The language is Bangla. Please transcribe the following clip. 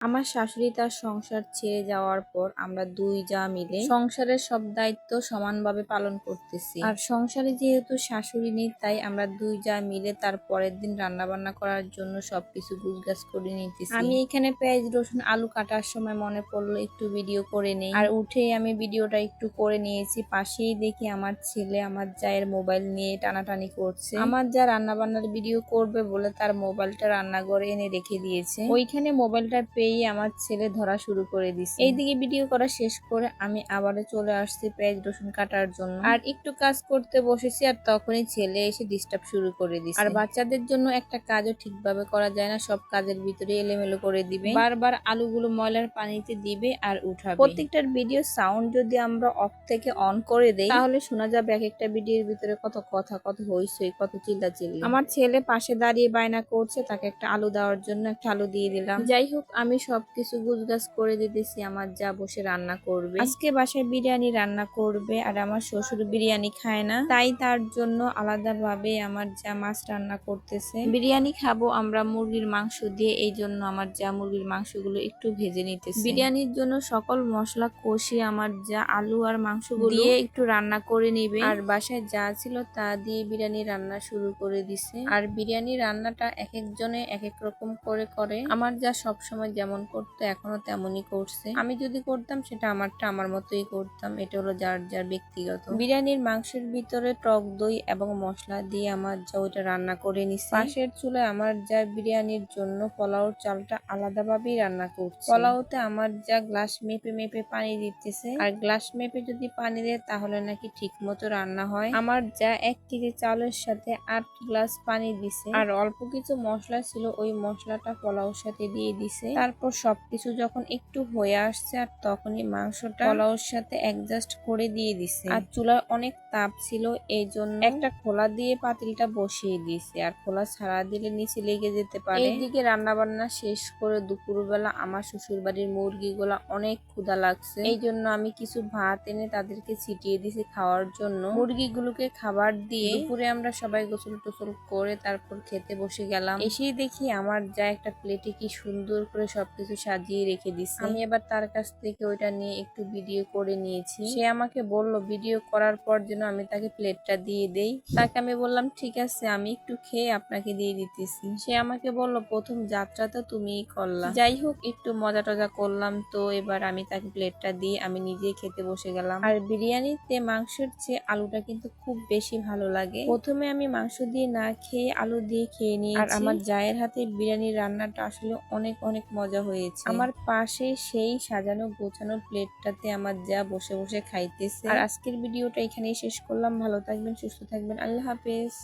আমার শাশুড়ি তার সংসার ছেড়ে যাওয়ার পর আমরা দুই যা মিলে সংসারের সব দায়িত্ব সমানভাবে পালন করতেছি। আর সংসারে যেহেতু শাশুড়ি নেই, তাই আমরা দুই যা মিলে তার পরের দিন রান্না বান্না করার জন্য সবকিছু গুছগাছ করে নিতেছি। আমি এখানে পেঁয়াজ, রসুন, আলু কাটার সময় মনে পড়ল একটু ভিডিও করে নেই। আর উঠেই আমি ভিডিওটা একটু করে নিয়েছি, পাশেই দেখি আমার ছেলে আমার জায়ের মোবাইল নিয়ে টানাটানি করছে। আমার যা রান্না বান্নার ভিডিও করবে বলে তার মোবাইলটা রান্নাঘরে এনে রেখে দিয়েছে। ওইখানে মোবাইলটা পেয়ে আমার ছেলে ধরা শুরু করে দিছে। এইদিকে ভিডিও করা শেষ করে আমি আবারও চলে আসছি পেঁয়াজ রসুন কাটার জন্য। আর একটু কাজ করতে বসেছি আর তখনই ছেলে এসে ডিস্টার্ব শুরু করে দিছে। আর বাচ্চাদের জন্য একটা কাজও ঠিকভাবে করা যায় না, সব কাজের ভিতরে এলোমেলো করে দিবে। বারবার আলুগুলো ময়লার পানিতে দিবে আর উঠাবে। প্রত্যেকটার ভিডিও সাউন্ড যদি আমরা অফ থেকে অন করে দেই, তাহলে শোনা যাবে এক একটা ভিডিওর ভিতরে কত কথা, কত হইসই কত চিল্লা চিল্লি আমার ছেলে পাশে দাঁড়িয়ে বায়না করছে, তাকে একটা আলু দেওয়ার জন্য একটা আলু দিয়ে দিলাম। যাই হোক, আমি সবকিছু গুছগাছ করে দিতেছি আমার যা বসে রান্না করবে। আজকে বাসায় বিরিয়ানি রান্না করবে আর আমার শ্বশুর বিরিয়ানি খায় না তাই তার জন্য আলাদাভাবে আমার যা মাছ রান্না করতেছে। বিরিয়ানি খাব আমরা মুরগির মাংস দিয়ে এই জন্য আমার যা মুরগির মাংসগুলো একটু ভেজে নিতেছে। বিরিয়ানির জন্য সকল মশলা কষিয়ে আমার যা আলু আর মাংসগুলো দিয়ে একটু রান্না করে নিবে। আর বাসায় যা ছিল তা দিয়ে বিরিয়ানি রান্না শুরু করে দিছে। আর বিরিয়ানি রান্নাটা এক একজনে এক এক রকম করে করে। আমার যা সবসময় যেমন করতো, এখনও তেমনই করছে। আমি যদি করতাম, সেটা আমারটা আমার মতোই করতাম। এটা হলো যার যার ব্যক্তিগত। বিরিয়ানির মাংসের ভিতরে টক দই এবং মশলা দিয়ে আমার যা ওইটা রান্না করে নিচ্ছে পাশের চুলায় আমার যা বিরিয়ানির জন্য পোলাওর চালটা আলাদাভাবেই রান্না করছে। পোলাওতে আমার যা গ্লাস মেপে মেপে পানি দিতেছে। আর গ্লাস মেপে যদি পানি দেয়, তাহলে নাকি ঠিক মতো রান্না হয়। আমার যা এক কেজি চালের সাথে আট গ্লাস পানি দিছে। আর অল্প কিছু মশলা ছিল, ওই মশলাটা পোলাওর সাথে দিয়ে দিছে। তারপর সবকিছু যখন একটু হয়ে আসছে আর তখনই মাংসটা পোলাওর সাথে অ্যাডজাস্ট করে দিয়ে দিছে। আর চুলার অনেক তাপ ছিল, এই জন্য একটা খোলা দিয়ে পাতিলটা বসিয়ে দিয়েছে। আর খোলা ছাড়া দিলে নিচে লেগে যেতে পারে। এইদিকে রান্না বান্না শেষ করে দুপুরবেলা আমার শ্বশুর বাড়ির মুরগিগুলা অনেক ক্ষুধা লাগছে। এই জন্য আমি কিছু ভাত এনে তাদেরকে ছিটিয়ে দিয়েছি খাওয়ার জন্য। মুরগিগুলোকে খাবার দিয়ে দুপুরে আমরা সবাই গোসল টোসল করে তারপর খেতে বসে গেলাম। এসেই দেখি আমার যা একটা প্লেটে কি সুন্দর করে সবকিছু সাজিয়ে রেখে দিচ্ছে আমি এবার তার কাছ থেকে ওইটা নিয়ে একটু ভিডিও করে নিয়েছি। সে আমাকে বলল ভিডিও করার পর যেন আমি তাকে প্লেটটা দিয়ে দেই। তাকে আমি বললাম ঠিক আছে আমি একটু খেয়ে আপনাকে দিয়ে দিতেছি। সে আমাকে বলল প্রথম যাত্রা তো তুমিই করলা। যাই হোক একটু মজা টজা করলাম তো এবার আমি তাকে প্লেটটা দিয়ে আমি নিজেই খেতে বসে গেলাম। আর বিরিয়ানিতে মাংসের চেয়ে আলুটা কিন্তু খুব বেশি ভালো লাগে। প্রথমে আমি মাংস দিয়ে না খেয়ে আলু দিয়ে খেয়ে নিই আর আমার জায়ের হাতে বিরিয়ানির রান্নাটা আসলে অনেক অনেক মজা হয়েছে। আমার পাশে সেই সাজানো গোছানো প্লেটটাতে আমার যা বসে বসে খাইতেছে। আর আজকের ভিডিওটা এখানেই শেষ করলাম। ভালো থাকবেন সুস্থ থাকবেন। আল্লাহ হাফেজ।